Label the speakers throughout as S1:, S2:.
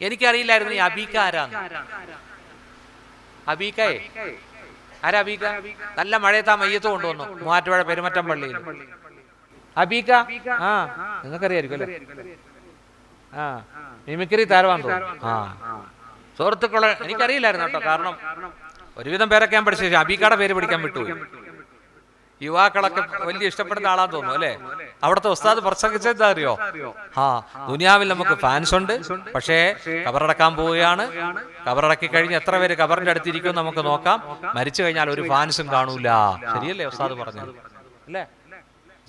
S1: എനിക്കറിയില്ലായിരുന്നു ഈ അബീക്ക ആരാന്ന്. അബീക്കയെ ആരാ അബീക്ക? നല്ല മഴയത്ത് ആ മയ്യത്ത് കൊണ്ടുവന്നു. മൂവാറ്റുപുഴ പെരുമറ്റം പള്ളിയിൽ. അബീക്ക? ആ നിങ്ങൾക്കറിയായിരിക്കും അല്ലേ ആ മിമിക്രി താരവാൻ തോന്നുന്നു. ആ. സുഹൃത്തുക്കളെ എനിക്കറിയില്ലായിരുന്നു കേട്ടോ കാരണം ഒരുവിധം പേരൊക്കെ ഞാൻ പഠിച്ചു അബീക്കയുടെ പേര് പഠിക്കാൻ വിട്ടുപോയി. യുവാക്കളൊക്കെ വലിയ ഇഷ്ടപ്പെടുന്ന ആളാന്ന് തോന്നുന്നു അല്ലേ? അവിടുത്തെ ഉസ്താദ് പ്രസംഗിച്ചെന്താ അറിയോ? ആ ദുനിയാവിൽ നമുക്ക് ഫാൻസ് ഉണ്ട് പക്ഷേ കബറടക്കാൻ പോവുകയാണ്. കബറടക്കി കഴിഞ്ഞ് എത്ര പേര് കബറിന്റെ അടുത്തിരിക്കും നമുക്ക് നോക്കാം. മരിച്ചു കഴിഞ്ഞാൽ ഒരു ഫാൻസും കാണൂല. ശരിയല്ലേ ഉസ്താദ് പറഞ്ഞത്? അല്ലേ?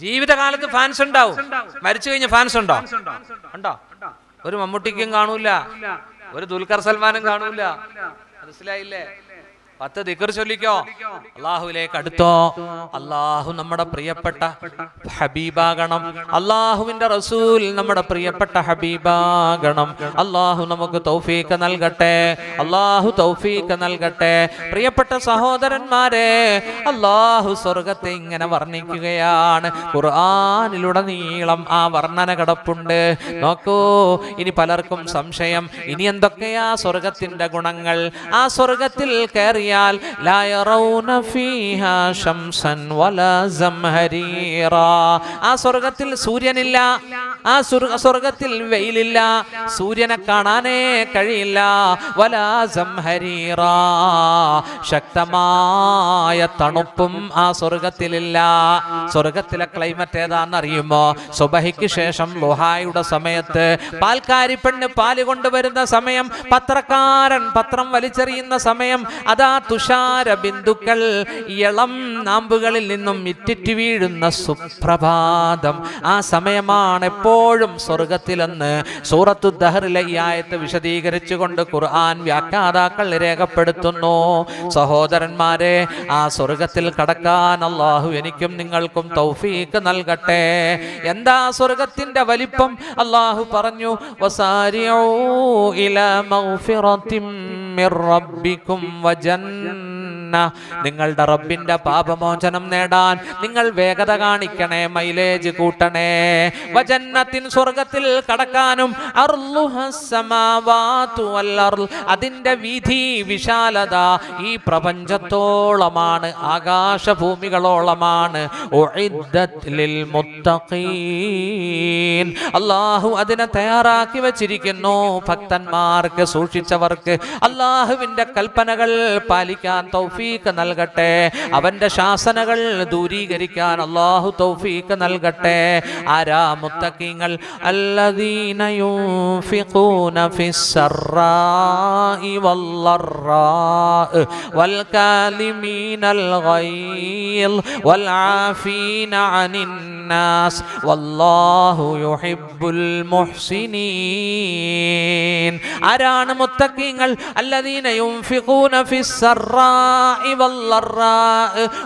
S1: ജീവിതകാലത്ത് ഫാൻസ് ഉണ്ടാവും. മരിച്ചു കഴിഞ്ഞ ഫാൻസ് ഉണ്ടോ? ഉണ്ടോ? ഒരു മമ്മൂട്ടിക്കും കാണൂല. ഒരു ദുൽഖർ സൽമാനും കാണൂല. മനസ്സിലായില്ലേ? പത്ത് ദിക്കർ ചൊല്ലിക്കോ? അള്ളാഹുവിലേക്ക് അടുത്തോ? അള്ളാഹു നമ്മുടെ പ്രിയപ്പെട്ട ഹബീബാകണം. അള്ളാഹുവിന്റെ റസൂൽ നമ്മുടെ പ്രിയപ്പെട്ട ഹബീബാകണം. അള്ളാഹു നമുക്ക് തൗഫീക്ക് നൽകട്ടെ. അള്ളാഹു തൗഫീക്ക് നൽകട്ടെ. പ്രിയപ്പെട്ട സഹോദരന്മാരെ അള്ളാഹു സ്വർഗത്തെ ഇങ്ങനെ വർണിക്കുകയാണ്. ഖുർആാനിലുടനീളം ആ വർണന കിടപ്പുണ്ട്. നോക്കൂ ഇനി പലർക്കും സംശയം. ഇനി എന്തൊക്കെയാ സ്വർഗത്തിന്റെ ഗുണങ്ങൾ? ആ സ്വർഗത്തിൽ കയറിയാൽ സംഹരീറാ. ആ സ്വർഗത്തിൽ സൂര്യനില്ല ആ സ്വർഗ- സ്വർഗത്തിൽ വെയിലില്ല സൂര്യനെ കാണാനേ കഴിയില്ല വലാ. ശക്തമായ തണുപ്പും ആ സ്വർഗത്തിലില്ല സ്വർഗത്തിലെ ക്ലൈമറ്റ് ഏതാണെന്ന് അറിയുമോ സുബഹിക്ക് ശേഷം ലുഹായുടെ സമയത്ത് പാൽക്കാരി പെണ്ണ് പാൽ കൊണ്ടുവരുന്ന സമയം പത്രക്കാരൻ പത്രം വലിച്ചെറിയുന്ന സമയം അതാ തുഷാര ബിന്ദുക്കൾ ഇളം നാമ്പുകളിൽ നിന്നും ഇറ്റിറ്റ് വീഴുന്ന സുപ്രഭാതം. ആ സമയമാണ് എപ്പോഴും സ്വർഗത്തിലെന്ന് സൂറത്തു ദഹറിലെ ഈ ആയത്ത് വിശദീകരിച്ചുകൊണ്ട് ഖുർആൻ വ്യാഖ്യാതാക്കൾ രേഖപ്പെടുത്തുന്നു. സഹോദരന്മാരെ ആ സ്വർഗത്തിൽ കടക്കാൻ അള്ളാഹു എനിക്കും നിങ്ങൾക്കും തൗഫീക്ക് നൽകട്ടെ. എന്താ സ്വർഗത്തിന്റെ വലിപ്പം? അള്ളാഹു പറഞ്ഞു വസാരിഊ ഇലാ min rabbikum wa വജന്ന നിങ്ങളുടെ റബ്ബിന്റെ പാപമോചനം നേടാൻ നിങ്ങൾ വേഗത കാണിക്കണേ മൈലേജ് കൂട്ടണേ. വജന്നത്തിൻ സ്വർഗത്തിൽ കടക്കാനും. അതിന്റെ വിധി വിശാലത ഈ പ്രപഞ്ചത്തോളമാണ് ആകാശഭൂമികളോളമാണ്. അള്ളാഹു അതിനെ തയ്യാറാക്കി വച്ചിരിക്കുന്നു. ഭക്തന്മാർക്ക് സൂക്ഷിച്ചവർക്ക് അള്ളാഹുവിന്റെ കൽപ്പനകൾ പാലിക്കാൻ തൗഫീക്ക് നൽകട്ടെ അവന്റെ ശാസനകൾ ദൂരീകരിക്കാൻ അള്ളാഹു തൗഫീക്ക് നൽകട്ടെ ആരാ മുത്തക്കീങ്ങൾ അല്ലദീന യുൻഫിഖൂന ഫിസ്സറാഇ വല്ലറാഇ വൽകാലിമീനൽ ഗൈൽ والعافين عن الناس والله يحب المحسنين ആരാണ് മുത്തക്കീങ്ങൾ അല്ലദീന യുൻഫിഖൂന ഫിസ്സറാഇ വല്ലറാഇ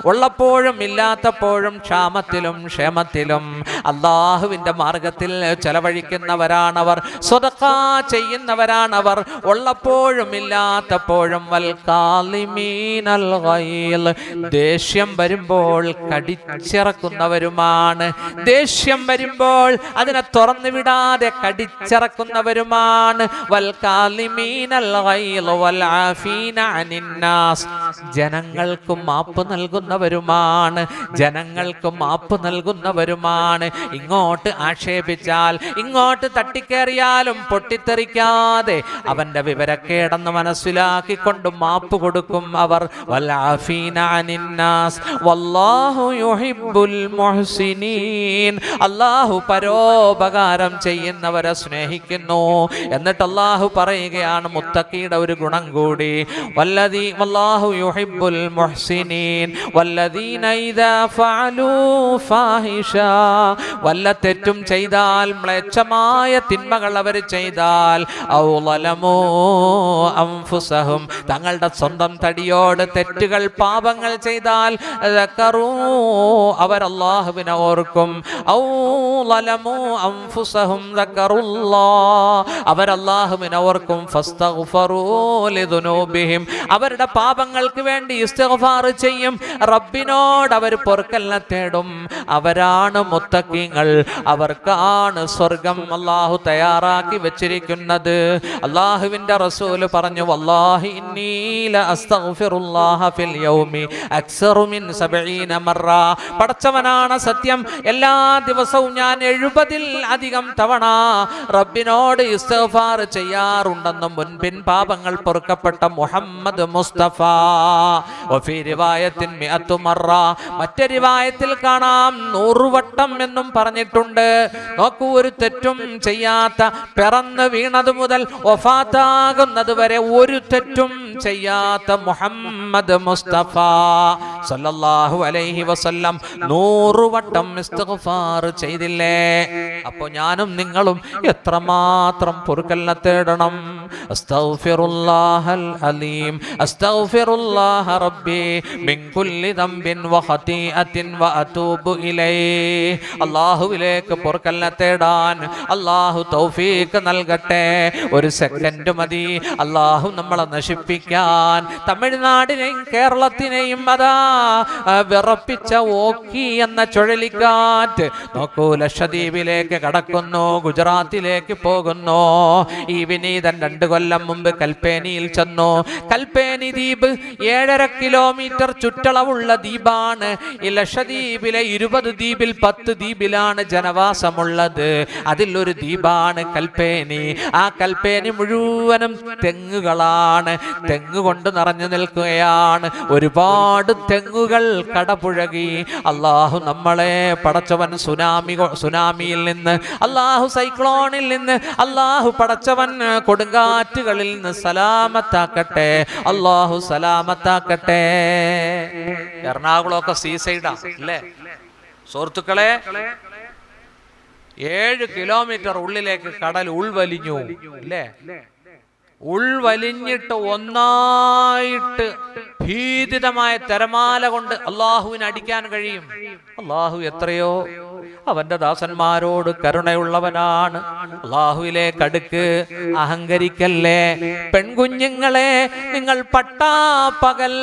S1: ഉള്ളപ്പോഴും ഇല്ലാത്തപ്പോഴും ക്ഷാമത്തിലും ക്ഷേമത്തിലും അള്ളാഹുവിന്റെ മാർഗത്തിൽ ചെലവഴിക്കുന്നവരാണവർ സ്വതക്ക ചെയ്യുന്നവരാണവർ. ഉള്ളപ്പോഴും ഇല്ലാത്തപ്പോഴും വൽക്കാലിമീനൽ ദേഷ്യം വരുമ്പോൾ കടിച്ചിറക്കുന്നവരുമാണ്. ദേഷ്യം വരുമ്പോൾ അതിനെ തുറന്നു വിടാതെ കടിച്ചിറക്കുന്നവരുമാണ് ജനങ്ങൾക്ക് മാപ്പ് നൽകുന്നവരുമാണ്. ജനങ്ങൾക്ക് മാപ്പ് നൽകുന്നവരുമാണ്. ഇങ്ങോട്ട് ആക്ഷേപിച്ചാൽ ഇങ്ങോട്ട് തട്ടിക്കേറിയാലും പൊട്ടിത്തെറിക്കാതെ അവന്റെ വിവരക്കേടെന്ന് മനസ്സിലാക്കിക്കൊണ്ട് മാപ്പ് കൊടുക്കും അവർ. അള്ളാഹു പരോപകാരം ചെയ്യുന്നവരെ സ്നേഹിക്കുന്നു. എന്നിട്ട് അള്ളാഹു പറയുകയാണ് മുത്തക്കിയുടെ ഒരു ഗുണം കൂടി. യുഹിബ്ബുൽ മുഹ്സിനീൻ. വല്ലദീന ഇദാ വല്ല തെറ്റും ചെയ്താൽ മ്ലേച്ഛമായ തിന്മകൾ അവർ ചെയ്താൽ ഔലമോ അംഫുസഹും. തങ്ങളുടെ സ്വന്തം തടിയോട് തെറ്റുകൾ പാപങ്ങൾ ചെയ്താൽ അവർ ഓർക്കും. ഔലമോ അംഫുസഹും അവർ അല്ലാഹുവിനെ ഓർക്കും. അവരുടെ പാപങ്ങൾക്ക് വേണ്ടി ചെയ്യും. റബ്ബിനോട് അവർ പൊറുക്കലിനെ തേടും. അവരാണ് മുത്തക്കിങ്ങൾ അവർക്കാണ് സ്വർഗം അള്ളാഹു തയ്യാറാക്കി വെച്ചിരിക്കുന്നത്. അള്ളാഹുവിന്റെ റസൂൽ പറഞ്ഞു പടച്ചവനാണ് സത്യം. എല്ലാ ദിവസവും ഞാൻ എഴുപതിൽ അധികം തവണ റബ്ബിനോട് ഇസ്തഫാർ ചെയ്യാറുണ്ടെന്നും മുൻപിൻ പാപങ്ങൾ പൊറുക്കപ്പെട്ട മുഹമ്മദ് മുസ്തഫ. ഒഫി മറ്റൊരു വായത്തിൽ കാണാം നൂറുവട്ടം എന്നും പറഞ്ഞിട്ടുണ്ട്. നോക്കൂ ഒരു തെറ്റും ചെയ്യാത്ത പിറന്ന് വീണത് മുതൽ ഒഫാത്താകുന്നത് വരെ ഒരു തെറ്റും ചെയ്യാത്ത മുഹമ്മദ് മുസ്തഫ സല്ലല്ലാഹു അലൈഹി വസല്ലം നൂറുവട്ടം ഇസ്തിഗ്ഫാർ ചെയ്തില്ലേ? അപ്പോൾ ഞാനും നിങ്ങളും എത്രമാത്രം പൊറുക്കലിനെ തേടണം? അസ്തഗ്ഫിറുല്ലാഹൽ അലീം. അസ്തഗ്ഫിറുല്ലാഹ മിൻ കുല്ലി ദംബിൻ ഇലൈഹി. അല്ലാഹുവിലേക്ക് പൊറുക്കല്ല തേടാൻ അള്ളാഹു തൗഫീക്ക് നൽകട്ടെ. ഒരു സെക്കൻഡ് മതി. അള്ളാഹു നമ്മളെ നശിപ്പിക്കാൻ. തമിഴ്നാടിനെയും കേരളത്തിനെയും അതാ വിറപ്പിച്ച ഓക്കി എന്ന ചുഴലിക്കാറ്റ് നോക്കൂ ലക്ഷദ്വീപിലേക്ക് കടക്കുന്നു ഗുജറാത്തിലേക്ക് പോകുന്നു. ഈ വിനീതൻ രണ്ടു കൊല്ലം മുമ്പ് കൽപ്പേനിയിൽ ചെന്നു. കൽപ്പേനി ദ്വീപ് ഏഴര കിലോമീറ്റർ ചുറ്റളവുള്ള ദ്വീപാണ്. ഈ ലക്ഷദ്വീപിലെ ഇരുപത് ദ്വീപിൽ പത്ത് ദ്വീപിലാണ് ജനവാസമുള്ളത്. അതിലൊരു ദ്വീപാണ് കൽപ്പേനി. ആ കൽപ്പേനി മുഴുവനും തെങ്ങുകളാണ്. തെങ്ങ് കൊണ്ട് നിറഞ്ഞു നിൽക്കുകയാണ്. ഒരുപാട് തെങ്ങുകൾ കടപുഴകി. അള്ളാഹു നമ്മളെ പടച്ചവൻ സുനാമി സുനാമിയിൽ നിന്ന് അള്ളാഹു സൈക്ലോണിൽ നിന്ന് അള്ളാഹു പടച്ചവൻ കൊടുങ്കാറ്റുകളിൽ നിന്ന് സലാമത്താക്കട്ടെ. അള്ളാഹു സലാമത്താക്കട്ടെ. എറണാകുളമൊക്കെ സീസൈഡാ അല്ലേ? സുഹൃത്തുക്കളെ ഏഴ് കിലോമീറ്റർ ഉള്ളിലേക്ക് കടൽ ഉൾവലിഞ്ഞു അല്ലേ ഉൾവലിഞ്ഞിട്ട് ഒന്നായിട്ട് ഭീതിതമായ തിരമാല കൊണ്ട് അള്ളാഹുവിന് അടിക്കാൻ കഴിയും. അള്ളാഹു എത്രയോ അവന്റെ ദാസന്മാരോട് കരുണയുള്ളവനാണ്. അള്ളാഹുവിലെ കടുക്ക് അഹങ്കരിക്കല്ലേ? പെൺകുഞ്ഞുങ്ങളെ നിങ്ങൾ പട്ടാ പകൽ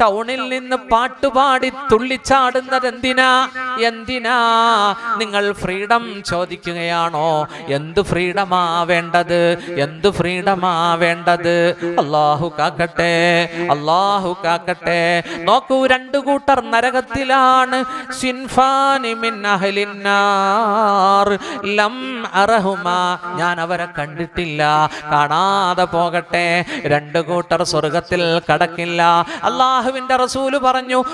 S1: ടൗണിൽ നിന്ന് പാട്ടുപാടി തുള്ളിച്ചാടുന്നത് എന്തിനാ? എന്തിനാ? നിങ്ങൾ ഫ്രീഡം ചോദിക്കുകയാണോ? എന്ത് ഫ്രീഡമാ വേണ്ടത്? എന്ത് ഫ്രീഡമാ വേണ്ടത്? അള്ളാഹു കാക്കട്ടെ അള്ളാഹു കാക്കട്ടെ. നോക്കൂ രണ്ടു കൂട്ടർ നരകത്തിലാണ്. സിൻഫാനി മിൻ ലം ഞാൻ അവരെ കണ്ടിട്ടില്ല. കാണാതെ പോകട്ടെ. രണ്ടു കൂട്ടർ സ്വർഗത്തിൽ കടക്കില്ല. അള്ളാഹുവിന്റെ റസൂൽ പറഞ്ഞു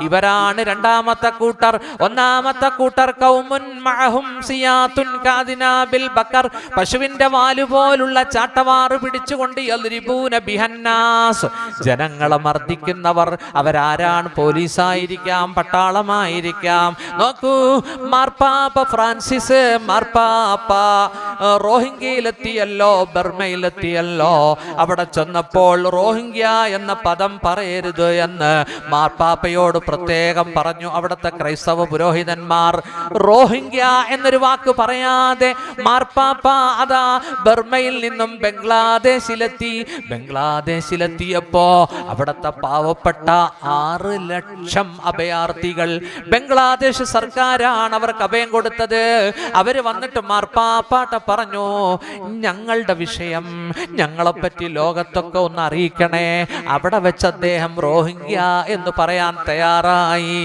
S1: ഇവരാണ് രണ്ടാമത്തെ കൂട്ടർ. ഒന്നാമത്തെ കൂട്ടർ കൗമുൻ മഅഹും സിയാത്തുൻ കാദിനാബിൽ ബക്കർ. പശുവിന്റെ വാലു പോലുള്ള ചാട്ടവാറ് പിടിച്ചുകൊണ്ട് ജനങ്ങളെ മർദ്ദിക്കുന്നവർ അവരാരാണ്? പോലീസായിരിക്കാം പട്ടാളമായിരിക്കാം. നോക്കൂ മാർപ്പാപ്പ ഫ്രാൻസിസ് മാർപ്പാപ്പ റോഹിംഗ്യയിലെത്തിയല്ലോ ബർമയിലെത്തിയല്ലോ. അവിടെ ചെന്നപ്പോൾ റോഹിംഗ്യ എന്ന പദം പറയരുത് എന്ന് മാർപ്പാപ്പയോട് പ്രത്യേകം പറഞ്ഞു. അവിടുത്തെ ക്രൈസ്തവ പുരോഹിതന്മാർ റോഹിംഗ്യ എന്നൊരു വാക്ക് പറയാതെ മാർപ്പാപ്പ അതാ ബർമയിൽ നിന്നും ബംഗ്ലാദേശിലെത്തി. ബംഗ്ലാദേശിലെത്തിയപ്പോ അവിടത്തെ പാവപ്പെട്ട ആറ് ലക്ഷം അഭയാർത്ഥികൾ ബംഗ്ലാദേശ് സർക്കാരാണ് അവർക്ക് അഭയം കൊടുത്തത്. അവർ വന്നിട്ട് മാർപ്പാപ്പാട്ട പറഞ്ഞു ഞങ്ങളുടെ വിഷയം ഞങ്ങളെപ്പറ്റി ലോകത്തൊക്കെ ഒന്ന് അറിയിക്കണേ. അവിടെ വെച്ച് അദ്ദേഹം റോഹിംഗ്യ എന്ന് പറയാൻ തയ്യാറായി.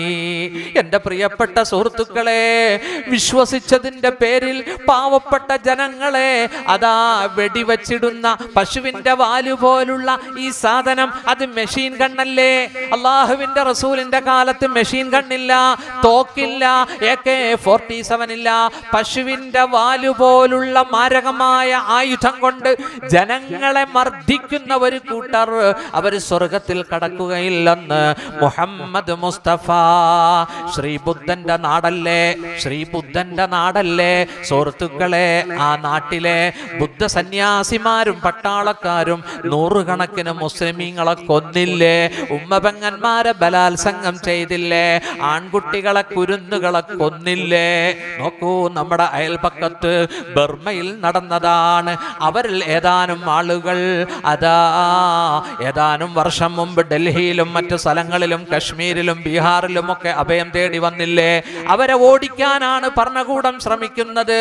S1: എന്റെ പ്രിയപ്പെട്ട സുഹൃത്തുക്കളെ വിശ്വസിച്ചതിന്റെ പേരിൽ പാവപ്പെട്ട ജനങ്ങളെ അതാ വെടിവെച്ചിടുന്ന പശുവിന്റെ വാലു പോലുള്ള ഈ സാധനം അത് മെഷീൻ കണ്ണല്ലേ അള്ളാഹുവിന്റെ റസൂലിന്റെ കാലത്ത് മെഷീൻ കണ്ണില്ല തോക്കില്ല എ കെ ഫോർട്ടി സെവൻ ഇല്ല പശുവിന്റെ വാലു പോലുള്ള മാരകമായ ആയുധം കൊണ്ട് ജനങ്ങളെ മർദ്ദിക്കുന്ന ഒരു കൂട്ടർ അവർ സ്വർഗത്തിൽ കടക്കുകയില്ലെന്ന് മുഹമ്മദ് മുസ്തഫ. ശ്രീബുദ്ധന്റെ നാടല്ലേ? ശ്രീബുദ്ധന്റെ നാടല്ലേ? സുഹൃത്തുക്കളെ ആ നാട്ടിലെ ബുദ്ധ സന്യാസിമാരും പട്ടാളക്കാരും നൂറുകണക്കിന് മുസ്ലിമീങ്ങളെ കൊന്നില്ലേ? ഉമ്മപെങ്ങന്മാരെ ബലാത്സംഗം ചെയ്തില്ലേ? ആൺകുട്ടികളെ കുരുന്നുകളെ കൊന്നില്ലേ? നോക്കൂ നമ്മുടെ അയൽപക്കത്ത് ബർമ്മയിൽ നടന്നതാണ്. അവരിൽ ഏതാനും ആളുകൾ അതാ ഏതാനും വർഷം മുമ്പ് ഡൽഹിയിലും മറ്റു സ്ഥലങ്ങളിലും കശ്മീരിലും ബീഹാറിലും ഒക്കെ അഭയം തേടി വന്നില്ലേ? അവരെ ഓടിക്കാനാണ് ഭരണകൂടം ശ്രമിക്കുന്നത്.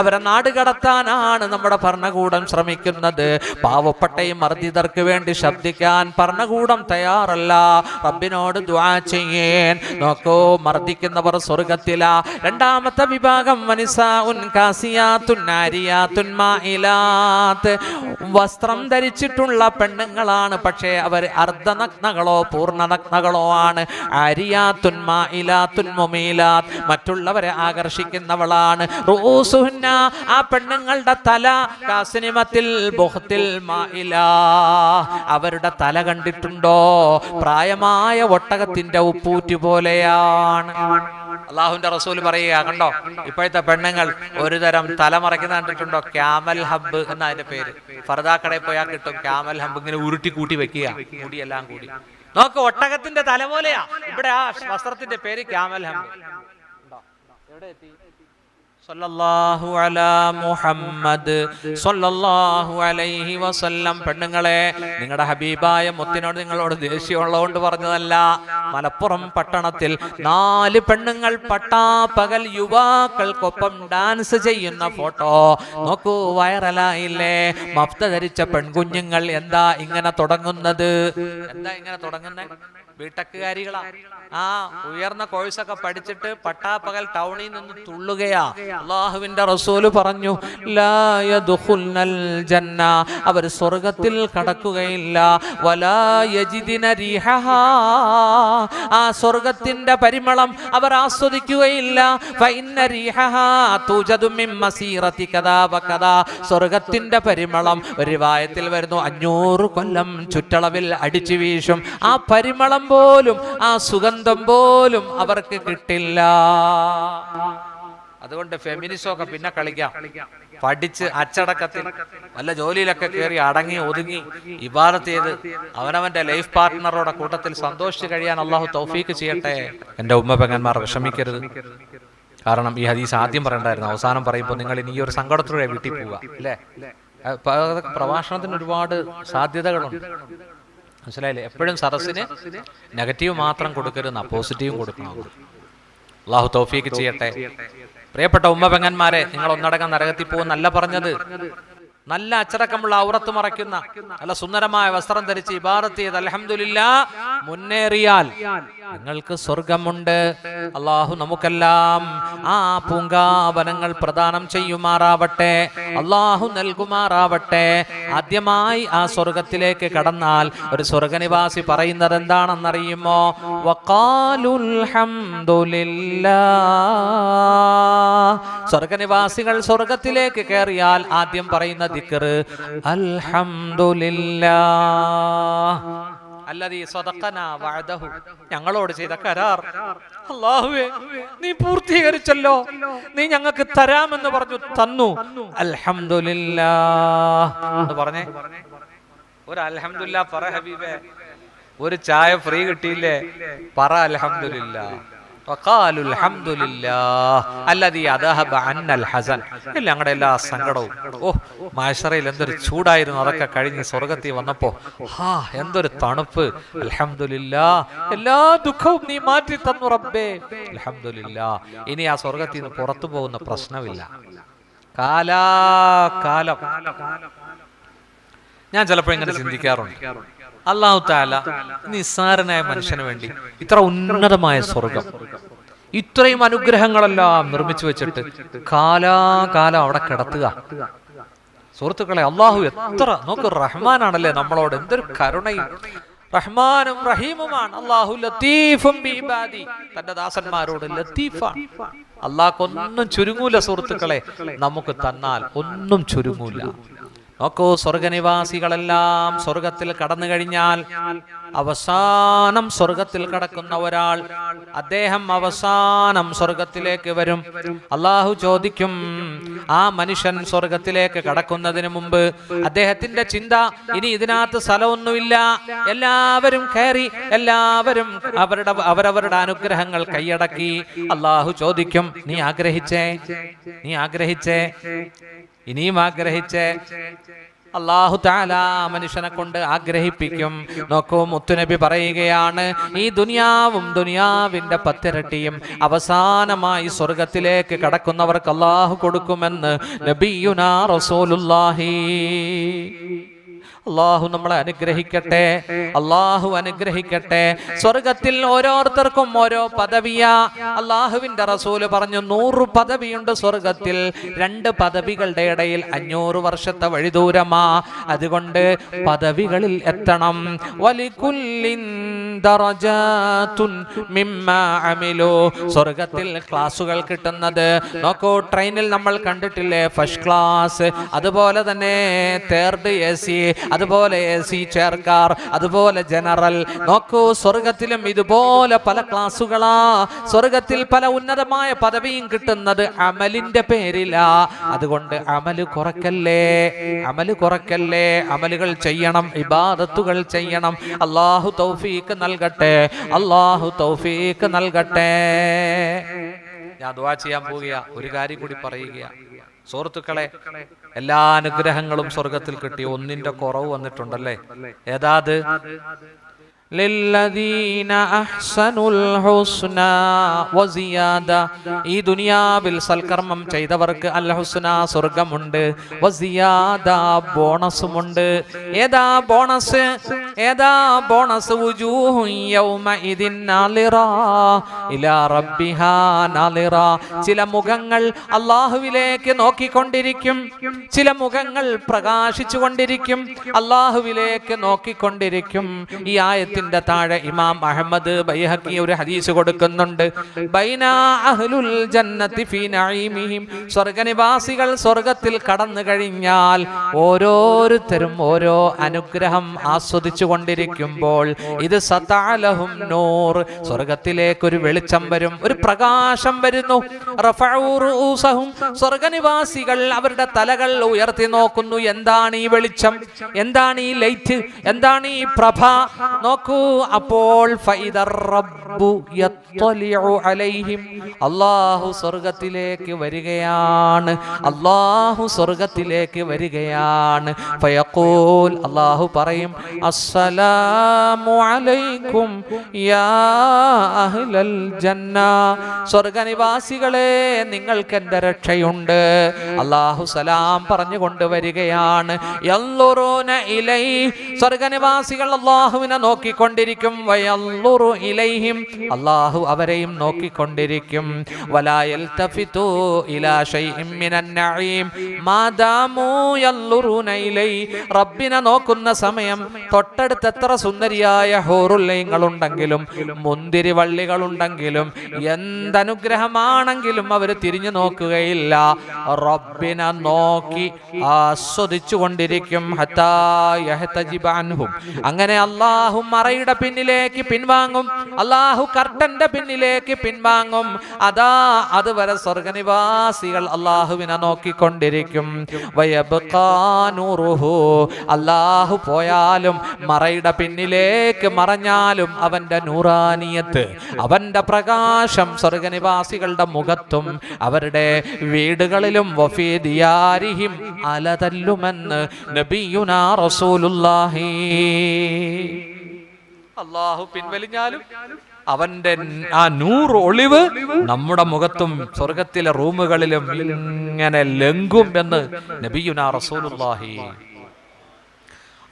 S1: അവരെ നാട് കടത്താനാണ് നമ്മുടെ ഭരണകൂടം ശ്രമിക്കുന്നത്. പാവപ്പെട്ടയും മർദ്ദിതർക്ക് വേണ്ടി ശബ്ദിക്കാൻ ഭരണകൂടം തയ്യാറല്ല. റബ്ബിനോട് ദ്വാ ചെയ്യേൻ. നോക്കൂ മർദ്ദിക്കുന്നവർ സ്വർഗത്തില രണ്ടാമത്തെ വിഭാഗം മായിലാത്ത് വസ്ത്രം ധരിച്ചിട്ടുള്ള പെണ്ണുങ്ങളാണ് പക്ഷേ അവർ അർദ്ധനഗ്നകളോ പൂർണനഗ്നകളോ ആണ്. ആരിയാത്തുൻ മായിലാത്തുൻ മറ്റുള്ളവരെ ആകർഷിക്കുന്നവളാണ്. റൂസുഹുന്ന ആ പെണ്ണുങ്ങളുടെ തല കാസിനിമത്തിൽ ബുഹത്തിൽ മായില അവരുടെ തല കണ്ടിട്ടുണ്ടോ? പ്രായമായ ഒട്ടകത്തിന്റെ ഉപ്പൂറ്റു പോലെയാണ്. അള്ളാഹുവിന്റെ റസൂൽ പറയുക കണ്ടോ? ഇപ്പോഴത്തെ പെണ്ണുങ്ങൾ ഒരു തരം തലമറയ്ക്കുന്ന കണ്ടിട്ടുണ്ടോ? ക്യാമൽ ഹബ്ബ് എന്ന അതിന്റെ പേര്. ഫർദാക്കടയിൽ പോയാൽ കിട്ടും. ക്യാമൽ ഹബ്ബ് ഇങ്ങനെ ഉരുട്ടി കൂട്ടി വെക്കുക. മുടിയെല്ലാം കൂടി. നോക്ക് ഒട്ടകത്തിന്റെ തല പോലെയാ. ഇവിടെ ആ വസ്ത്രത്തിന്റെ പേര് ക്യാമൽ ഹബ്ബ്? എവിടെ എത്തി? സല്ലല്ലാഹു അലാ മുഹമ്മദ് സല്ലല്ലാഹു അലൈഹി വസല്ലം. പെണ്ണുങ്ങളെ നിങ്ങളുടെ ഹബീബായ മുത്തിനോട് നിങ്ങളോട് ദേഷ്യമുള്ളതുകൊണ്ട് പറഞ്ഞതല്ല. മലപ്പുറം പട്ടണത്തിൽ നാല് പെണ്ണുങ്ങൾ പട്ടാപ്പകൽ യുവാക്കൾക്കൊപ്പം ഡാൻസ് ചെയ്യുന്ന ഫോട്ടോ. നോക്കൂ വൈറലായില്ലേ? മഫ്ത ധരിച്ച പെൺകുഞ്ഞുങ്ങൾ എന്താ ഇങ്ങനെ തുടങ്ങുന്നത്? എന്താ ഇങ്ങനെ തുടങ്ങുന്നത് വീട്ടക്കുകാരികളാ ആ ഉയർന്ന കോഴ്സൊക്കെ പഠിച്ചിട്ട് പട്ടാപ്പകൽ ടൗണിൽ നിന്ന് തുള്ളുകയാ. അള്ളാഹുവിന്റെ റസൂൽ പറഞ്ഞു ജന്ന. അവർ സ്വർഗത്തിൽ കടക്കുകയില്ല. ആ സ്വർഗത്തിന്റെ പരിമളം അവർ ആസ്വദിക്കുകയില്ല. സ്വർഗത്തിന്റെ പരിമളം ഒരു വായത്തിൽ വരുന്നു. അഞ്ഞൂറ് കൊല്ലം ചുറ്റളവിൽ അടിച്ചു വീശും. ആ പരിമളം പോലും ആ സുഗന്ധം പോലും അവർക്ക് കിട്ടില്ല. അതുകൊണ്ട് ഫെമിനിസം ഒക്കെ പിന്നെ കളിക്കാം. പഠിച്ച് അച്ചടക്കത്തിൽ നല്ല ജോലിയിലൊക്കെ കയറി അടങ്ങി ഒതുങ്ങി ഇബാദത്ത് ചെയ്ത് അവനവന്റെ ലൈഫ് പാർട്ട്ണറുടെ കൂട്ടത്തിൽ സന്തോഷിച്ച് കഴിയാൻ അള്ളാഹു തൗഫീക്ക് ചെയ്യട്ടെ. എന്റെ ഉമ്മ പെങ്ങന്മാർ വിഷമിക്കരുത്. കാരണം ഈ ഹദീസ് ആദ്യം പറയണ്ടായിരുന്നു. അവസാനം പറയുമ്പോൾ നിങ്ങൾ ഇനി ഈ ഒരു സങ്കടത്തിലൂടെ വീട്ടിൽ പോവുക. അല്ലേ? പ്രഭാഷണത്തിന് ഒരുപാട് സാധ്യതകളുണ്ട്. മനസ്സിലായില്ലേ? എപ്പോഴും സദസ്സിന് നെഗറ്റീവ് മാത്രം കൊടുക്കരുത് പോസിറ്റീവും കൊടുക്കണം അള്ളാഹു തൗഫീക്ക് ചെയ്യട്ടെ. പ്രിയപ്പെട്ട ഉമ്മ പെങ്ങന്മാരെ നിങ്ങൾ ഒന്നടങ്കം നരകത്തിൽ പോകുന്നല്ല പറഞ്ഞത്. നല്ല അച്ചടക്കമുള്ള ഔറത്ത് മറയ്ക്കുന്ന നല്ല സുന്ദരമായ വസ്ത്രം ധരിച്ച് ഇബാറത്ത് ചെയ്ത് അലഹമില്ല മുന്നേറിയാൽ നിങ്ങൾക്ക് സ്വർഗമുണ്ട്. അള്ളാഹു നമുക്കെല്ലാം ആ പൂങ്കാവനങ്ങൾ പ്രദാനം ചെയ്യുമാറാവട്ടെ അള്ളാഹു നൽകുമാറാവട്ടെ. ആദ്യമായി ആ സ്വർഗത്തിലേക്ക് കടന്നാൽ ഒരു സ്വർഗനിവാസി പറയുന്നത് എന്താണെന്നറിയുമോ? സ്വർഗനിവാസികൾ സ്വർഗത്തിലേക്ക് കയറിയാൽ ആദ്യം പറയുന്ന അൽഹംദുലില്ലാ അല്ലതീ സ്വതക്കന വഅദഹു. ഞങ്ങളോട് ചെയ്ത കരാർ. അള്ളാഹുവേ നീ പൂർത്തീകരിച്ചല്ലോ. നീ ഞങ്ങൾക്ക് തരാമെന്ന് പറഞ്ഞു തന്നു. അൽഹംദുലില്ലാ എന്ന് പറഞ്ഞേ. ഒരു അൽഹംദുല്ലാ പറ ഒരു ചായ ഫ്രീ കിട്ടിയില്ലേ? പറ അൽഹംദുലില്ലാ ഞങ്ങളുടെ എല്ലാ സങ്കടവും. ഓ മാഷറയിൽ എന്തൊരു ചൂടായിരുന്നു. അതൊക്കെ കഴിഞ്ഞ് സ്വർഗത്തിൽ വന്നപ്പോ ഹാ എന്തൊരു തണുപ്പ്. അൽഹംദുലില്ലാ എല്ലാ ദുഃഖവും നീ മാറ്റി തന്നു റബ്ബേ. അൽഹംദുലില്ലാ ഇനി ആ സ്വർഗത്തിൽ നിന്ന് പുറത്തു പോകുന്ന പ്രശ്നമില്ല. കാലാകാലം. ഞാൻ ചിലപ്പോൾ ഇങ്ങനെ ചിന്തിക്കാറുണ്ട്. അള്ളാഹു താല നിസ്സാരനായ മനുഷ്യന് വേണ്ടി. ഇത്ര ഉന്നതമായ സ്വർഗം ഇത്രയും അനുഗ്രഹങ്ങളെല്ലാം നിർമ്മിച്ചു വെച്ചിട്ട് കാലാകാലം അവിടെ കിടത്തുക. സുഹൃത്തുക്കളെ അള്ളാഹു എത്ര നോക്ക് റഹ്മാനാണല്ലേ നമ്മളോട്. എന്തൊരു കരുണയും. റഹ്മാനും റഹീമുമാണ്. അള്ളാഹു ലത്തീഫും തന്റെ ദാസന്മാരോട് ലത്തീഫാണ്. അള്ളാഹ്ക്കൊന്നും ചുരുങ്ങൂല സുഹൃത്തുക്കളെ. നമുക്ക് തന്നാൽ ഒന്നും ചുരുങ്ങൂല. നോക്കൂ സ്വർഗനിവാസികളെല്ലാം സ്വർഗത്തിൽ കടന്നു കഴിഞ്ഞാൽ അവസാനം സ്വർഗത്തിൽ കടക്കുന്ന ഒരാൾ അദ്ദേഹം അവസാനം സ്വർഗത്തിലേക്ക് വരും. അള്ളാഹു ചോദിക്കും ആ മനുഷ്യൻ സ്വർഗത്തിലേക്ക് കടക്കുന്നതിന് മുമ്പ് അദ്ദേഹത്തിന്റെ ചിന്ത ഇനി ഇതിനകത്ത് സ്ഥലമൊന്നുമില്ല. എല്ലാവരും കയറി എല്ലാവരും അവരുടെ അവരവരുടെ അനുഗ്രഹങ്ങൾ കൈയടക്കി. അള്ളാഹു ചോദിക്കും നീ ആഗ്രഹിച്ചേ? നീ ആഗ്രഹിച്ചേ? ഇനിയും ആഗ്രഹിച്ച്. അള്ളാഹു താല മനുഷ്യനെ കൊണ്ട് ആഗ്രഹിപ്പിക്കും. നോക്കൂ മുത്തുനബി പറയുകയാണ് ഈ ദുനിയാവും ദുനിയാവിന്റെ പത്തിരട്ടിയും അവസാനമായി സ്വർഗത്തിലേക്ക് കടക്കുന്നവർക്ക് അള്ളാഹു കൊടുക്കുമെന്ന് നബിയുനാ റസൂലുല്ലാഹി അള്ളാഹു നമ്മളെ അനുഗ്രഹിക്കട്ടെ. അള്ളാഹു അനുഗ്രഹിക്കട്ടെ. സ്വർഗത്തിൽ ഓരോരുത്തർക്കും ഓരോ പദവിയാ. അള്ളാഹുവിന്റെ റസൂൽ പറഞ്ഞു നൂറ് പദവിയുണ്ട് സ്വർഗത്തിൽ. രണ്ട് പദവികളുടെ ഇടയിൽ അഞ്ഞൂറ് വർഷത്തെ വഴിദൂരമാ. അതുകൊണ്ട് പദവികളിൽ എത്തണം. വലിക്കുല്ലിൻ സ്വർഗത്തിൽ ക്ലാസുകൾ കിട്ടുന്നത്. നോക്കൂ ട്രെയിനിൽ നമ്മൾ കണ്ടിട്ടില്ലേ? First class. അതുപോലെ തന്നെ തേർഡ് എ സി അതുപോലെ എ സി ചേർക്കാർ അതുപോലെ ജനറൽ നോക്കൂ സ്വർഗത്തിലും ഇതുപോലെ പല ക്ലാസ്സുകളാ സ്വർഗത്തിൽ പല ഉന്നതമായ പദവിയും കിട്ടുന്നത് അമലിന്റെ പേരിലാ. അതുകൊണ്ട് അമൽ കുറക്കല്ലേ? അമൽ കുറക്കല്ലേ? അമലുകൾ ചെയ്യണം ഇബാദത്തുകൾ ചെയ്യണം. അള്ളാഹു തൗഫീക്ക് നൽകട്ടെ. അള്ളാഹു തൗഫീക്ക് നൽകട്ടെ. ഞാൻ ദുവാ ചെയ്യാൻ പോവുക ഒരു കാര്യം കൂടി പറയുക സുഹൃത്തുക്കളെ എല്ലാ അനുഗ്രഹങ്ങളും സ്വർഗത്തിൽ കിട്ടി. ഒന്നിന്റെ കുറവ് വന്നിട്ടുണ്ടല്ലേ? ഏതാത് ഈ ദുനിയാവിൽ സൽക്കർമ്മം ചെയ്തവർക്ക് അൽ ഹുസ്ന സ്വർഗമുണ്ട് ബോണസുമുണ്ട്. ഏതാ ബോണസ്? ഏതാ ബോണസ്? ചില മുഖങ്ങൾ അള്ളാഹുവിലേക്ക് നോക്കിക്കൊണ്ടിരിക്കും. ചില മുഖങ്ങൾ പ്രകാശിച്ചുകൊണ്ടിരിക്കും. അള്ളാഹുവിലേക്ക് നോക്കിക്കൊണ്ടിരിക്കും. ഈ ആയത്തിൽ ആയത്തിന്റെ താഴെ ഇമാം അഹമ്മദ് ബൈഹക്കി ഒരു ഹദീസ് കൊടുക്കുന്നുണ്ട്. അഹ്ലുൽ ജന്നത്തി ഫീ നഈമിഹിം. സ്വർഗനിവാസികൾ സ്വർഗത്തിൽ കടന്നു കഴിഞ്ഞാൽ ഓരോരുത്തരും ഓരോ അനുഗ്രഹം ആസ്വദിച്ചു കൊണ്ടിരിക്കുമ്പോൾ ഇത് സതാലഹും നൂർ. സ്വർഗത്തിലേക്ക് ഒരു വെളിച്ചം വരും ഒരു പ്രകാശം വരുന്നു. സ്വർഗനിവാസികൾ അവരുടെ തലകൾ ഉയർത്തി നോക്കുന്നു. എന്താണ് ഈ വെളിച്ചം? എന്താണ് ഈ ലൈറ്റ്? എന്താണ് ഈ പ്രഭ? നോക്കൂ അപ്പോൾ അള്ളാഹു സ്വർഗത്തിലേക്ക് വരികയാണ്. അള്ളാഹു സ്വർഗത്തിലേക്ക് വരികയാണ്. ഫയഖൂൽ അല്ലാഹു പറയും അസ്സലാമു അലൈക്കും യാ അഹ്ലൽ ജന്ന. സ്വർഗനിവാസികളെ നിങ്ങൾക്ക് എന്റെ രക്ഷയുണ്ട്. അള്ളാഹു സലാം പറഞ്ഞു വരികയാണ്. യൻളുറൂന ഇലൈ. സ്വർഗനിവാസികൾ അള്ളാഹുവിനെ നോക്കിക്കൊണ്ടിരിക്കും. വയല്ലുറു ഇലൈഹിം. അള്ളാഹു അവരെയും നോക്കിക്കൊണ്ടിരിക്കും. വലാ യൽതഫിതു ഇലാ ഷൈഇൻ മിനൻ നഈം. യല്ലുറുന ഇലൈ. റബ്ബിനെ നോക്കുന്ന സമയം തൊട്ടടുത്ത് എത്ര സുന്ദരിയായ ഹോറുല്ലയങ്ങളുണ്ടെങ്കിലും മുന്തിരി വള്ളികളുണ്ടെങ്കിലും എന്തനുഗ്രഹമാണെങ്കിലും അവർ തിരിഞ്ഞു നോക്കുകയില്ല. റബ്ബിനെ നോക്കി ആസ്വദിച്ചു കൊണ്ടിരിക്കും അങ്ങനെ അള്ളാഹു മറയുടെ പിന്നിലേക്ക് പിൻവാങ്ങും. അള്ളാഹു കർട്ടന്റെ പിന്നിലേക്ക് പിൻവാങ്ങും. അതാ അതുവരെ സ്വർഗനിവാസികൾ അള്ളാഹുവിനെ നോക്കിക്കൊണ്ടിരിക്കും. അള്ളാഹു പോയാലും മറയുടെ പിന്നിലേക്ക് മറഞ്ഞാലും അവന്റെ നൂറാനിയത്ത് അവന്റെ പ്രകാശം സ്വർഗനിവാസികളുടെ മുഖത്തും അവരുടെ വീടുകളിലും വഫീ ദിയാരിഹിം അലതല്ലുമെന്ന് നബിയുനാ റസൂലുള്ളാഹി. അള്ളാഹു പിൻവലിഞ്ഞാലും അവന്റെ ആ നൂറ് ഒളിവ് നമ്മുടെ മുഖത്തും സ്വർഗത്തിലെ റൂമുകളിലും ഇങ്ങനെ ലംഘും എന്ന് നബിയുന റസൂലുള്ളാഹി.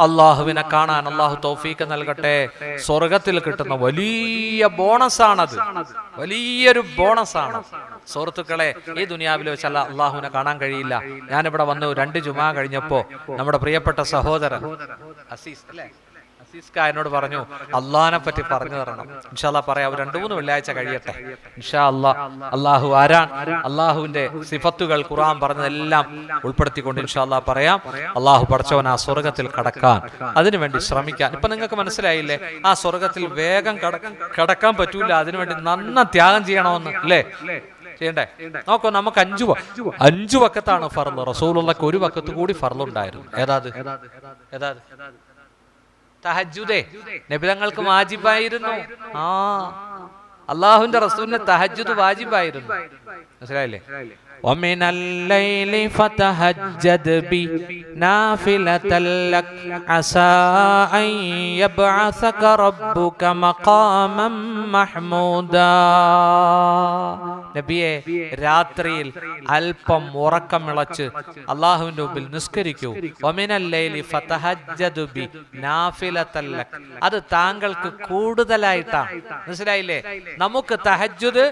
S1: അള്ളാഹുവിനെ കാണാൻ അള്ളാഹു തൗഫീക്ക് നൽകട്ടെ. സ്വർഗത്തിൽ കിട്ടുന്ന വലിയ ബോണസാണത്. വലിയൊരു ബോണസാണ്. സുഹൃത്തുക്കളെ ഈ ദുനിയാവിൽ വെച്ചല്ല അള്ളാഹുവിനെ കാണാൻ കഴിയില്ല. ഞാനിവിടെ വന്നു രണ്ട് ജുമാ കഴിഞ്ഞപ്പോ നമ്മുടെ പ്രിയപ്പെട്ട സഹോദരൻ. അസീസ് അല്ലേ? അസീസ്ക പറഞ്ഞു അള്ളഹാനെ പറ്റി പറഞ്ഞു തരണം. ഇൻഷാല്ല പറയാം രണ്ടു മൂന്ന് വെള്ളിയാഴ്ച കഴിയട്ടെ. ഇൻഷാ അല്ലാ അള്ളാഹു ആരാൻ അള്ളാഹുവിന്റെ സിഫത്തുകൾ ഖുറാൻ പറഞ്ഞതെല്ലാം ഉൾപ്പെടുത്തിക്കൊണ്ട് ഇൻഷാല്ല പറയാം. അള്ളാഹു പഠിച്ചവൻ ആ സ്വർഗത്തിൽ കടക്കാൻ അതിനുവേണ്ടി ശ്രമിക്കാൻ. ഇപ്പൊ നിങ്ങൾക്ക് മനസ്സിലായില്ലേ? ആ സ്വർഗത്തിൽ വേഗം കട- കടക്കാൻ പറ്റൂല അതിനുവേണ്ടി നന്ന ത്യാഗം ചെയ്യണമെന്ന് അല്ലേ? ചെയ്യണ്ടേ? നോക്കോ നമുക്ക് അഞ്ചു അഞ്ചു വക്കത്താണ് ഫർൾ റസൂലുള്ളക്ക് ഒരു വക്കത്ത് കൂടി ഫർളുണ്ടായിരുന്നു ഏതാത്? ഏതാത്? തഹജുദേ നബിതങ്ങൾക്ക് വാജിബായിരുന്നു. ആ. അള്ളാഹുവിന്റെ റസൂലിന് തഹജുദ് വാജിബായിരുന്നു. മനസ്സിലായില്ലേ? ومن الليل فتهجد به نافلة لك عسى أن يبعثك ربك مقاما محمودا നബിയെ രാത്രിയിൽ അല്പം ഉറക്കമിളച്ച് അള്ളാഹുവിന്റെ മുമ്പിൽ നിസ്കരിക്കൂ ഒമിനല്ലൈലി ഫതഹജ്ജദു ബി നാഫിലത്തൻ ലക്. അത് താങ്കൾക്ക് കൂടുതലായിട്ടാണ് മനസ്സിലായില്ലേ നമുക്ക് തഹജ്ജുദ്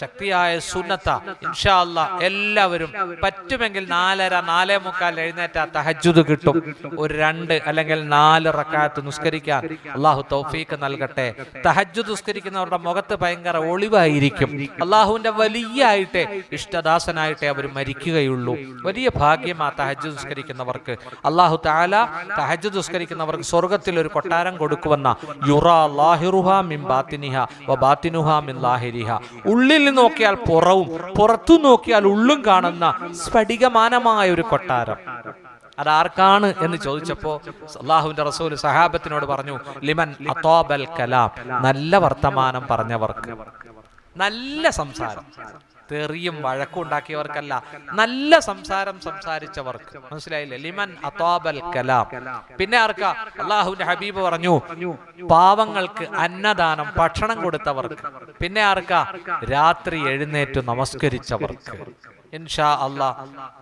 S1: ശക്തിയായ സുന്നത്ത ഇൻഷാ അല്ലാ എല്ലാവരും പറ്റുമെങ്കിൽ നാലര നാലേ മുക്കാൽ എഴുന്നേറ്റ തഹജുദ് കിട്ടും. ഒരു രണ്ട് അല്ലെങ്കിൽ നാല് റക്കാത്ത് നിസ്കരിക്കാൻ അള്ളാഹു തൗഫീക്ക് നൽകട്ടെ. തഹജുദ് നിസ്കരിക്കുന്നവരുടെ മുഖത്ത് ഭയങ്കര ഒളിവായിരിക്കും. അള്ളാഹുവിന്റെ വലിയ ആയിട്ട് ഇഷ്ടദാസനായിട്ടേ അവർ മരിക്കുകയുള്ളൂ. വലിയ ഭാഗ്യം ആ തഹജ്ജ് നിസ്കരിക്കുന്നവർക്ക്. അള്ളാഹു താല തഹജ്ജ് നിസ്കരിക്കുന്നവർക്ക് സ്വർഗത്തിൽ ഒരു കൊട്ടാരം കൊടുക്കുവന്ന യുറാ ലാഹിറുഹ മിൻ ബാത്തിനിഹ വ ബാത്തിനുഹ മിൻ ലാഹിരിഹ. ഉള്ളിൽ നോക്കിയാൽ പുറവും പുറത്തു നോക്കിയാൽ ഉള്ളും കാണുന്ന സ്ഫടികമാനമായ ഒരു കൊട്ടാരം. അതാർക്കാണ് എന്ന് ചോദിച്ചപ്പോ അള്ളാഹുവിന്റെ റസൂൽ സഹാബത്തിനോട് പറഞ്ഞു ലിമൻ അത്തോബൽ കലാം. നല്ല വർത്തമാനം പറഞ്ഞവർക്ക്. നല്ല സംസാരം. തെറിയും വഴക്കും ഉണ്ടാക്കിയവർക്കല്ല നല്ല സംസാരം സംസാരിച്ചവർക്ക്. മനസ്സിലായില്ലേ? ലിമൻ അതോബൽ കലാം. പിന്നെ ആർക്കാ? അള്ളാഹുവിന്റെ ഹബീബ് പറഞ്ഞു പാവങ്ങൾക്ക് അന്നദാനം ഭക്ഷണം കൊടുത്തവർക്ക്. പിന്നെ ആർക്കാ? രാത്രി എഴുന്നേറ്റ് നമസ്കരിച്ചവർക്ക്. ഇൻഷാ അല്ല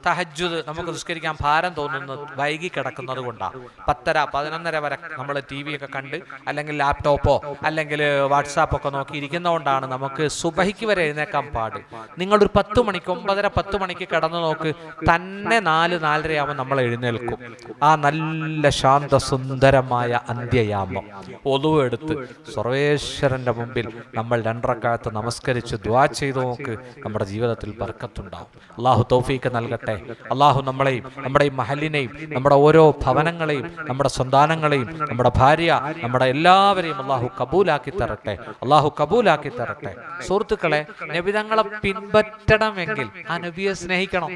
S1: തഹജുദ് നമുക്ക് നിസ്കരിക്കാൻ ഭാരം തോന്നുന്നത് വൈകി കിടക്കുന്നത് കൊണ്ടാണ് പത്തര പതിനൊന്നര വരെ നമ്മൾ ടി വി ഒക്കെ കണ്ട് അല്ലെങ്കിൽ ലാപ്ടോപ്പോ അല്ലെങ്കിൽ വാട്സാപ്പ് ഒക്കെ നോക്കി ഇരിക്കുന്നതുകൊണ്ടാണ് നമുക്ക് സുബഹിക്ക് വരെ എഴുന്നേക്കാൻ പാട്. നിങ്ങളൊരു പത്ത് മണിക്ക് ഒമ്പതര പത്ത് മണിക്ക് കിടന്നു നോക്ക് തന്നെ നാല് നാലരയാവുമ്പോൾ നമ്മൾ എഴുന്നേൽക്കും. ആ നല്ല ശാന്ത സുന്ദരമായ അന്ത്യയാമം ഒതുവെടുത്ത് സർവേശ്വരന്റെ മുമ്പിൽ നമ്മൾ രണ്ടറക്കാലത്ത് നമസ്കരിച്ച് ദ്വാ ചെയ്തു നോക്ക് നമ്മുടെ ജീവിതത്തിൽ ബർക്കത്തുണ്ടാവും. അള്ളാഹു തൗഫീക്ക് നൽകട്ടെ. അള്ളാഹു നമ്മളെയും നമ്മുടെ ഈ മഹലിനെയും നമ്മുടെ ഓരോ ഭവനങ്ങളെയും നമ്മുടെ സന്താനങ്ങളെയും നമ്മുടെ ഭാര്യ നമ്മുടെ എല്ലാവരെയും അള്ളാഹു കബൂലാക്കി തരട്ടെ. അള്ളാഹു കബൂലാക്കി തരട്ടെ. സുഹൃത്തുക്കളെ നബിതങ്ങളെ പിൻപറ്റണമെങ്കിൽ ആ നബിയെ സ്നേഹിക്കണം.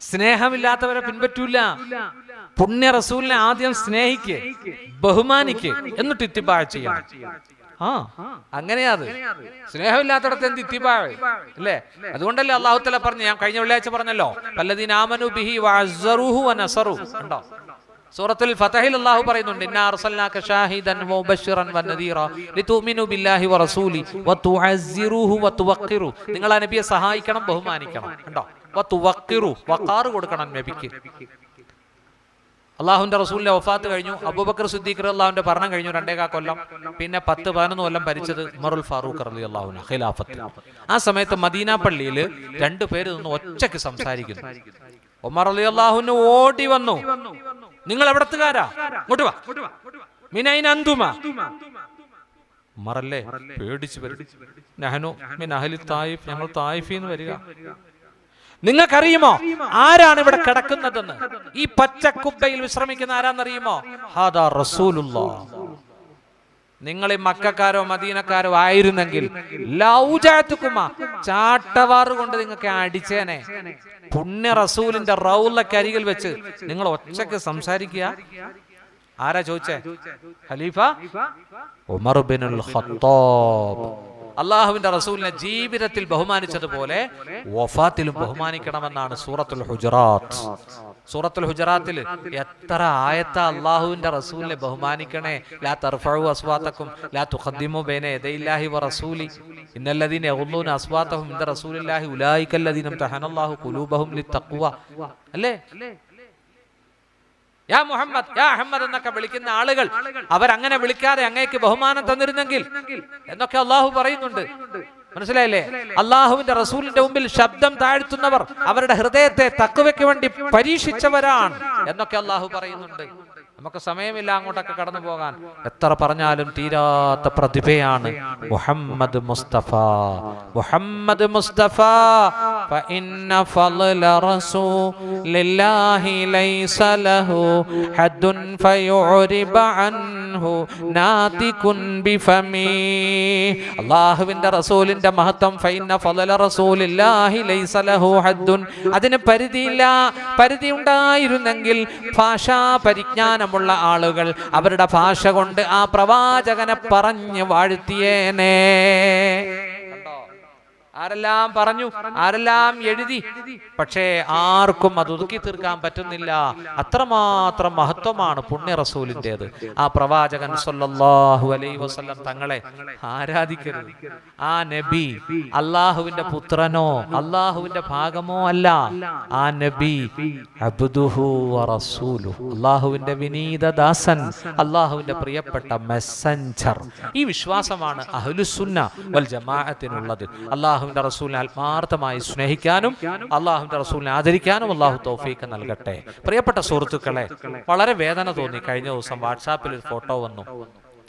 S1: സ്നേഹമില്ലാത്തവരെ പിൻപറ്റൂല. പുണ്യ റസൂലിനെ ആദ്യം സ്നേഹിക്ക് ബഹുമാനിക്ക് എന്നിട്ട് ഇത്തിപ്പാഴ ചെയ്യണം. ആ അങ്ങനെയാ അത്. സ്നേഹമില്ലാത്തടത്ത് എന്ത് ഇത്തിബാഴ് അല്ലേ? അതുകൊണ്ടല്ലേ അള്ളാഹുത്തല തല പറഞ്ഞു ഞാൻ കഴിഞ്ഞ വെള്ളിയാഴ്ച പറഞ്ഞല്ലോ പല്ലദീൻ ആമനു ബിഹി വഅസ്സറുഹു വനസറു ഉണ്ടോ സൂറത്തുൽ ഫതഹിൽ അല്ലാഹു പറയുന്നുണ്ട് ഇന്ന അർസൽനാക ഷാഹിദൻ മുബശ്ശിറൻ വനദീറ ലിതുമിനു ബില്ലാഹി വറസൂലി വതുഅസ്സിറുഹു വതുവഖിറു നിങ്ങൾ നബിയെ സഹായിക്കണം ബഹുമാനിക്കണം കണ്ടോ? വതുവഖിറു വഖാർ കൊടുക്കണം നബിക്ക്. അള്ളാഹുവിന്റെ റസൂലിന്റെ വഫാത്ത് കഴിഞ്ഞു. അബൂബക്കർ സിദ്ദീഖ് അള്ളാഹുവിന്റെ ഭരണം കഴിഞ്ഞു രണ്ടേകാ കൊല്ലം. പിന്നെ പത്ത് പതിനൊന്ന് കൊല്ലം ഭരിച്ചത് ഉമറുൽ ഫാറൂഖ് അലി അള്ളാഹുന ഖിലാഫത്ത്. ആ സമയത്ത് മദീന പള്ളിയിൽ രണ്ടു പേര് നിന്ന് ഒറ്റയ്ക്ക് സംസാരിക്കുന്നു. ഉമർ അലി അള്ളാഹുന് ഓടി വന്നു. നിങ്ങൾ എവിടത്തുകാരാ? ഇങ്ങോട്ട് വാ. പേടിച്ചു വരും. ഞാനോ മിൻ അഹ്ലി തായിഫ് ഞങ്ങൾ തായിഫിന്ന് വരിക. നിങ്ങൾക്കറിയുമോ? ആരാണ് ഇവിടെ കിടക്കുന്നതെന്ന്? ഈ പച്ചക്കുബയിൽ വിശ്രമിക്കുന്ന ആരാന്നറിയുമോ? ഹാദാ റസൂലുള്ള. നിങ്ങൾ ഈ മക്കാരോ മദീനക്കാരോ ആയിരുന്നെങ്കിൽ ലൗജാത്തുക്കുമ ചാട്ടവാറ് കൊണ്ട് നിങ്ങൾക്ക് അടിച്ചേനെ. പുണ്യ റസൂലിന്റെ റൗലക്ക് അരികിൽ വെച്ച് നിങ്ങൾ ഒച്ചക്ക് സംസാരിക്കുക. ആരാ ചോദിച്ചേ? ഖലീഫ? Umar binul Khattab. അള്ളാഹുവിന്റെ റസൂലിനെ ജീവിതത്തിൽ ബഹുമാനിച്ചതുപോലെ വഫാത്തിലും ബഹുമാനിക്കണമെന്നാണ് സൂറത്തുൽ ഹുജറാത്ത്. സൂറത്തുൽ ഹുജറാത്തിൽ എത്ര ആയത്ത അള്ളാഹുവിന്റെ റസൂലിനെ ബഹുമാനിക്കണേ? ലാ തർഫഉ അസ്വാത്തക്കും ലാ തുഖദ്ദിമു ബൈന യദൈല്ലാഹി വ റസൂലി. ഇന്നല്ലദീന യഗുല്ലൂന അസ്വാത്തഹും ഇൻദ റസൂലില്ലാഹി ഉലൈകല്ലദീന തഹനല്ലാഹു ഖുലൂബഹും ലിത്തഖ്വ. അല്ലേ? യാ മുഹമ്മദ് യാ അഹമ്മദ് എന്നൊക്കെ വിളിക്കുന്ന ആളുകൾ അവരങ്ങനെ വിളിക്കാതെ അങ്ങേക്ക് ബഹുമാനം തന്നിരുന്നെങ്കിൽ എന്നൊക്കെ അള്ളാഹു പറയുന്നുണ്ട്. മനസ്സിലായില്ലേ? അള്ളാഹുവിന്റെ റസൂലിന്റെ മുമ്പിൽ ശബ്ദം താഴ്ത്തുന്നവർ അവരുടെ ഹൃദയത്തെ തക്കുവയ്ക്ക് വേണ്ടി പരീക്ഷിച്ചവരാണ് എന്നൊക്കെ അള്ളാഹു പറയുന്നുണ്ട്. നമുക്ക് സമയമില്ല അങ്ങോട്ടൊക്കെ കടന്നു പോകാൻ എത്ര പറഞ്ഞാലും തീരാത്ത പ്രതിഭയാണ് മുഹമ്മദ് മുസ്തഫ മുഹമ്മദ് മുസ്തഫ فإن فضل رسول الله ليس له حد فيعرب عنه ناطق بفمه അള്ളാഹുവിന്റെ റസൂലിന്റെ മഹത്വം ഫൈന ഫളല റസൂലില്ലാഹി ലൈസ ലഹു ഹദ്ദുൻ അതിന് പരിധിയില്ല പരിധി ഉണ്ടായിരുന്നെങ്കിൽ ഭാഷാ പരിജ്ഞാനമുള്ള ആളുകൾ അവരുടെ ഭാഷ കൊണ്ട് ആ പ്രവാചകനെ പറഞ്ഞു വാഴ്ത്തിയേനെ? ആരെല്ലാം പറഞ്ഞു? ആരെല്ലാം എഴുതി? പക്ഷേ ആർക്കും അത് ഒതുക്കി തീർക്കാൻ പറ്റുന്നില്ല. അത്രമാത്രം മഹത്വമാണ് പുണ്യ റസൂലിന്റെത് ആ പ്രവാചകൻ സൊല്ലാഹു അലൈ വസ്ലം തങ്ങളെ ആരാധിക്കരുത്. ആ നബി അള്ളാഹുവിന്റെ പുത്രനോ അള്ളാഹുവിന്റെ ഭാഗമോ അല്ല. ആ നബി അള്ളാഹുവിന്റെ വിനീത ദാസൻ അള്ളാഹുവിന്റെ പ്രിയപ്പെട്ട മെസ്സഞ്ചർ ഈ വിശ്വാസമാണ് അഹ്ലുസുന്ന വൽ ജമാഅത്തിനുള്ളത്. അള്ളാഹുവിന്റെ റസൂലിനെ ആത്മാർത്ഥമായി സ്നേഹിക്കാനും അള്ളാഹുവിന്റെ റസൂലിനെ ആദരിക്കാനും അള്ളാഹു തോഫീക്ക് നൽകട്ടെ. പ്രിയപ്പെട്ട സുഹൃത്തുക്കളെ വളരെ വേദന തോന്നി. കഴിഞ്ഞ ദിവസം വാട്സാപ്പിൽ ഒരു ഫോട്ടോ വന്നു.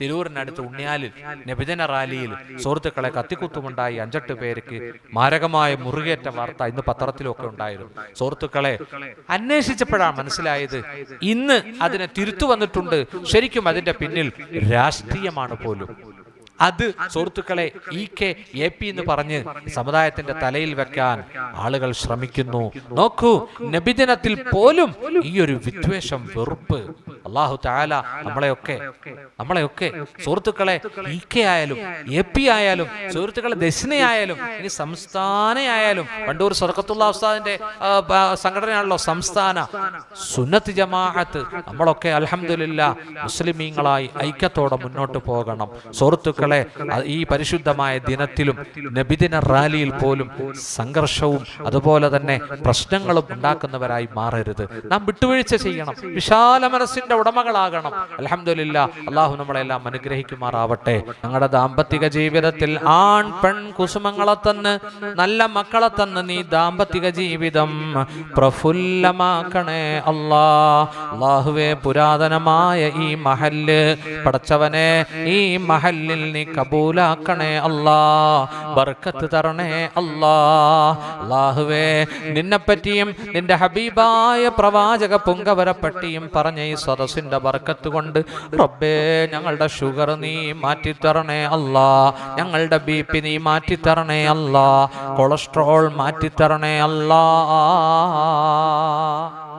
S1: തിരൂരിനടുത്ത് ഉണ്ണിയാലിൽ നബിജന റാലിയിൽ സുഹൃത്തുക്കളെ കത്തിക്കുത്തുമുണ്ടായി. അഞ്ചെട്ട് പേർക്ക് മാരകമായ മുറുകേറ്റ വാർത്ത ഇന്ന് പത്രത്തിലൊക്കെ ഉണ്ടായിരുന്നു. സുഹൃത്തുക്കളെ അന്വേഷിച്ചപ്പോഴാണ് മനസ്സിലായത് ഇന്ന് അതിനെ തിരുത്തു വന്നിട്ടുണ്ട്. ശരിക്കും അതിന്റെ പിന്നിൽ രാഷ്ട്രീയമാണ് പോലും. അത് സുഹൃത്തുക്കളെ ഇ കെ എ പി എന്ന് പറഞ്ഞ് സമുദായത്തിന്റെ തലയിൽ വെക്കാൻ ആളുകൾ ശ്രമിക്കുന്നു. നോക്കൂ നബിദിനത്തിൽ പോലും ഈ ഒരു വിദ്വേഷം വെറുപ്പ് അള്ളാഹു താല നമ്മളെയൊക്കെ നമ്മളെയൊക്കെ സുഹൃത്തുക്കളെ ഇ കെ ആയാലും എ പി ആയാലും സുഹൃത്തുക്കളെ ദക്ഷിണയായാലും ഇനി സംസ്ഥാനയായാലും വണ്ടൂർ സ്വർഗത്തുള്ള ഉസ്താദിന്റെ സംഘടനയാണല്ലോ സംസ്ഥാന സുന്നത്ത് ജമാഅത്ത് നമ്മളൊക്കെ അലഹമില്ല മുസ്ലിമീങ്ങളായി ഐക്യത്തോടെ മുന്നോട്ട് പോകണം. സുഹൃത്തുക്കളെ ഈ പരിശുദ്ധമായ ദിനത്തിലും നബിദിന റാലിയിൽ പോലും സംഘർഷവും അതുപോലെ തന്നെ പ്രശ്നങ്ങളും ഉണ്ടാക്കുന്നവരായി മാറരുത്. നാം വിട്ടുവീഴ്ച ചെയ്യണം. വിശാല മനസ്സിന്റെ ഉടമകളാകണം. അലഹമില്ല അള്ളാഹു നമ്മളെല്ലാം അനുഗ്രഹിക്കുമാറാവട്ടെ. ഞങ്ങളുടെ ദാമ്പത്തിക ജീവിതത്തിൽ ആൺ പെൺ കുസുമങ്ങളെ തന്ന് നല്ല മക്കളെ തന്ന് നീ ദാമ്പത്തിക ജീവിതം പ്രഫുല്ലമാക്കണേ അല്ലാ. അള്ളാഹുവെ പുരാതനമായ ഈ മഹല്ല് പടച്ചവനെ ഈ മഹല്ലിൽ നീ കബൂലാക്കണേ അല്ലാ. ബർക്കത്ത് തരണേ അല്ലാ. അള്ളാഹുവേ നിന്നെപ്പറ്റിയും നിന്റെ ഹബീബായ പ്രവാചക പുങ്കവരപ്പറ്റിയും പറഞ്ഞ ഈ സദസ്സിന്റെ ബർക്കത്ത് കൊണ്ട് റബ്ബേ ഞങ്ങളുടെ ഷുഗർ നീ മാറ്റിത്തരണേ അല്ലാ. ഞങ്ങളുടെ ബി പി നീ മാറ്റിത്തരണേ അല്ലാ. കൊളസ്ട്രോൾ മാറ്റിത്തരണേ അല്ലാ.